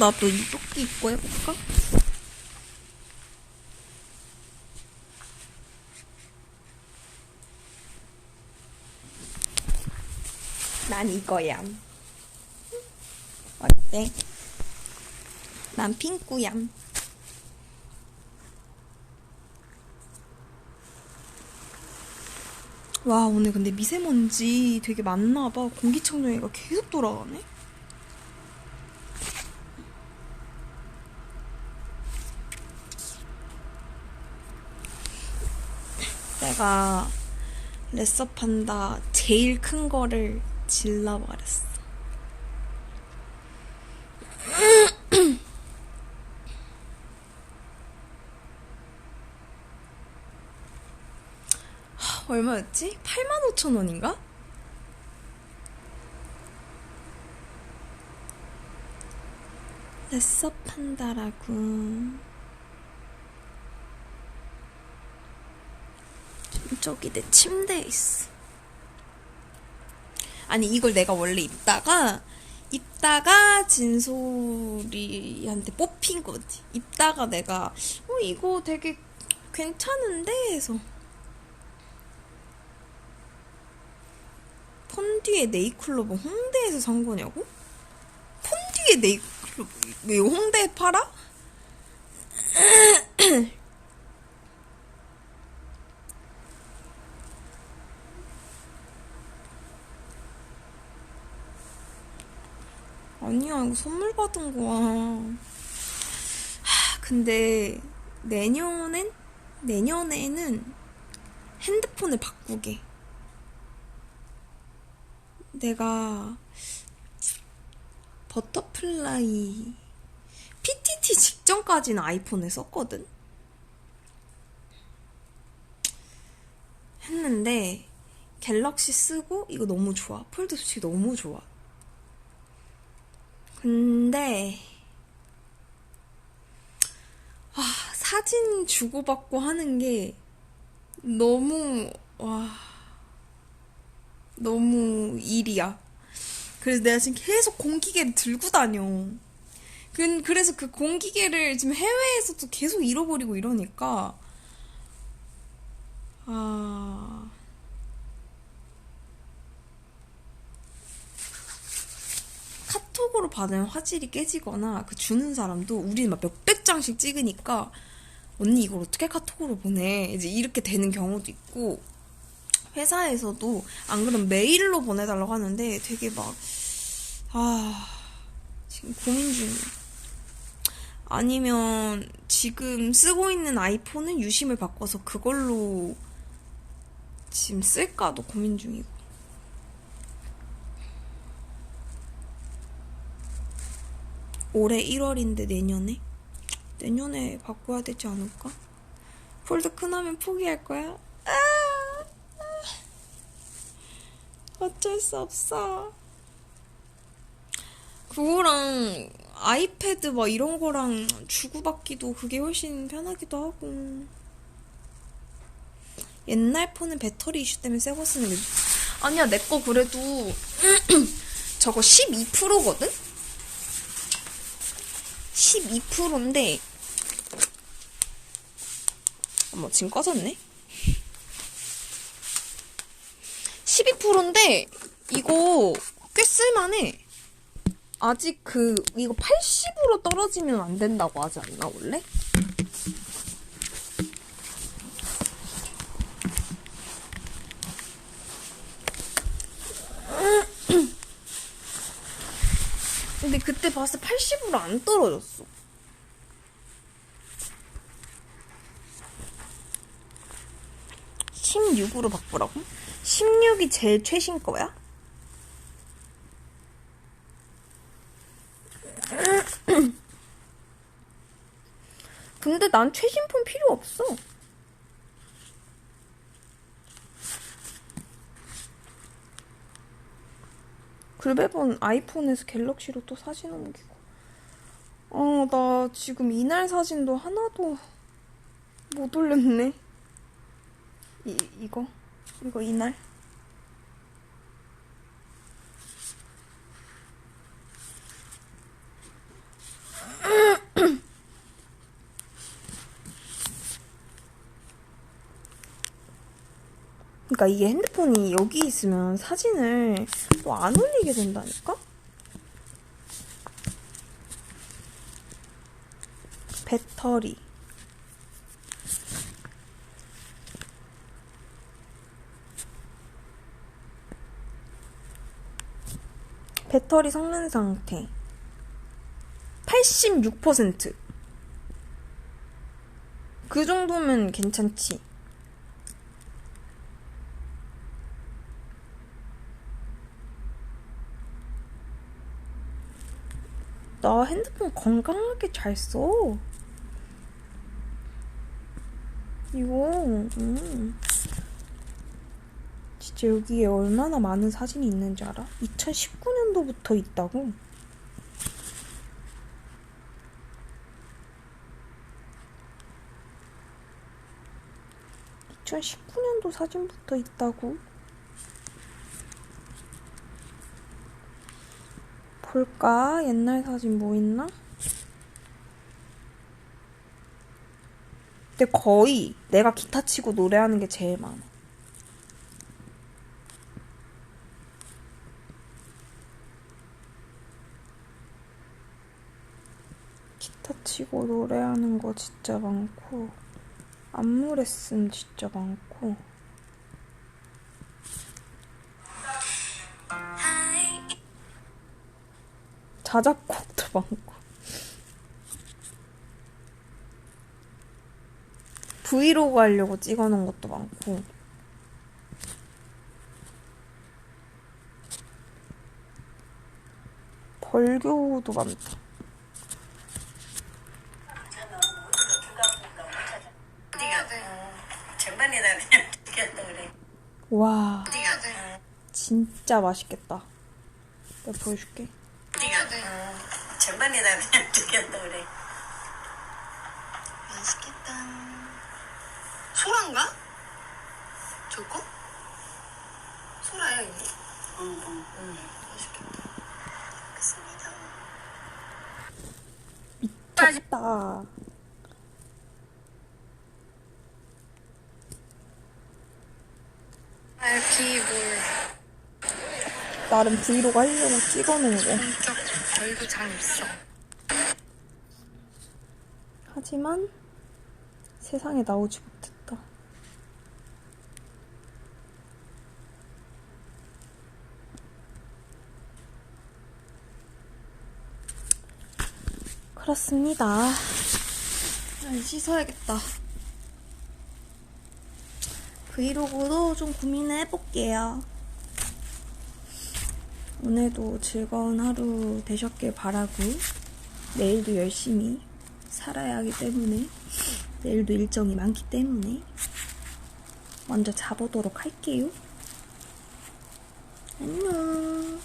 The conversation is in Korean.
나도 이 조끼 입고 해볼까? 난 이거야. 어때? 난 핑크야. 와, 오늘 근데 미세먼지 되게 많나 봐. 공기청정기가 계속 돌아가네? 내가 레서판다 제일 큰 거를 질러버렸어. 하, 얼마였지? 85,000원인가? 레서판다라고. 저기 내 침대에 있어. 아니 이걸 내가 원래 입다가 입다가 진솔이한테 뽑힌 거지. 입다가 내가 어 이거 되게 괜찮은데 해서 폰디의 네이클로버 홍대에서 산 거냐고? 폰디의 네이클로버 왜 홍대에 팔아? 아니야, 이거 선물 받은 거야. 하, 근데 내년엔 내년에는 핸드폰을 바꾸게. 내가 버터플라이 PTT 직전까지는 아이폰을 썼거든. 했는데 갤럭시 쓰고 이거 너무 좋아. 폴드 솔직히 너무 좋아. 근데 아, 사진 주고받고 하는 게 너무 와 너무 일이야. 그래서 내가 지금 계속 공기계를 들고 다녀. 그, 그래서 그 공기계를 지금 해외에서도 계속 잃어버리고 이러니까 아 카톡으로 받으면 화질이 깨지거나 그 주는 사람도 우리는 막 몇백 장씩 찍으니까 언니 이걸 어떻게 카톡으로 보내? 이제 이렇게 되는 경우도 있고 회사에서도 안 그러면 메일로 보내달라고 하는데 되게 막 아 지금 고민 중이야 아니면 지금 쓰고 있는 아이폰은 유심을 바꿔서 그걸로 지금 쓸까도 고민 중이고 올해 1월인데 내년에? 내년에 바꿔야 되지 않을까? 폴드 큰하면 포기할 거야? 아, 아. 어쩔 수 없어. 그거랑 아이패드 막 이런 거랑 주고받기도 그게 훨씬 편하기도 하고. 옛날 폰은 배터리 이슈 때문에 새거 쓰는 게. 아니야, 내 거 그래도 저거 12%거든? 12%인데 어머 지금 꺼졌네 12%인데 이거 꽤 쓸만해 아직 그 이거 80으로 떨어지면 안 된다고 하지 않나 원래? 근데 그때 봤을 때 80으로 안 떨어졌어. (16으로) 바꾸라고? (16이) 제일 최신 거야? 근데 난 최신폰 필요 없어. 글 매번 아이폰에서 갤럭시로 또 사진 옮기고. 어, 나 지금 이날 사진도 하나도 못 올렸네. 이, 이거? 이거 이날? 그러니까 이게 핸드폰이 여기 있으면 사진을 또 안 올리게 된다니까? 배터리. 배터리 성능 상태. 86%. 그 정도면 괜찮지. 나 핸드폰 건강하게 잘 써. 이거, 음. 진짜 여기에 얼마나 많은 사진이 있는지 알아? 2019년도부터 있다고? (2019년도) 사진부터 있다고? 볼까? 옛날 사진 뭐 있나? 근데 거의 내가 기타 치고 노래하는 게 제일 많아. 기타 치고 노래하는 거 진짜 많고, 안무 레슨 진짜 많고. 자작곡도 많고. 브이로그 하려고 찍어놓은 것도 많고. 벌교도 많다. 와? 진짜 맛있겠다. 내가 보여줄게. 소라야 이게? 응, 응. 응. 맛있겠다. 먹겠습니다. 맛있다. 알기볼 나름 브이로그 하려고 찍어놓은 거. 성적 별도 장 있어. 하지만 세상에 나오지 못했다. 그렇습니다. 아, 씻어야겠다. 브이로그도 좀 고민을 해볼게요. 오늘도 즐거운 하루 되셨길 바라고, 내일도 열심히 살아야 하기 때문에, 내일도 일정이 많기 때문에, 먼저 자보도록 할게요. 안녕.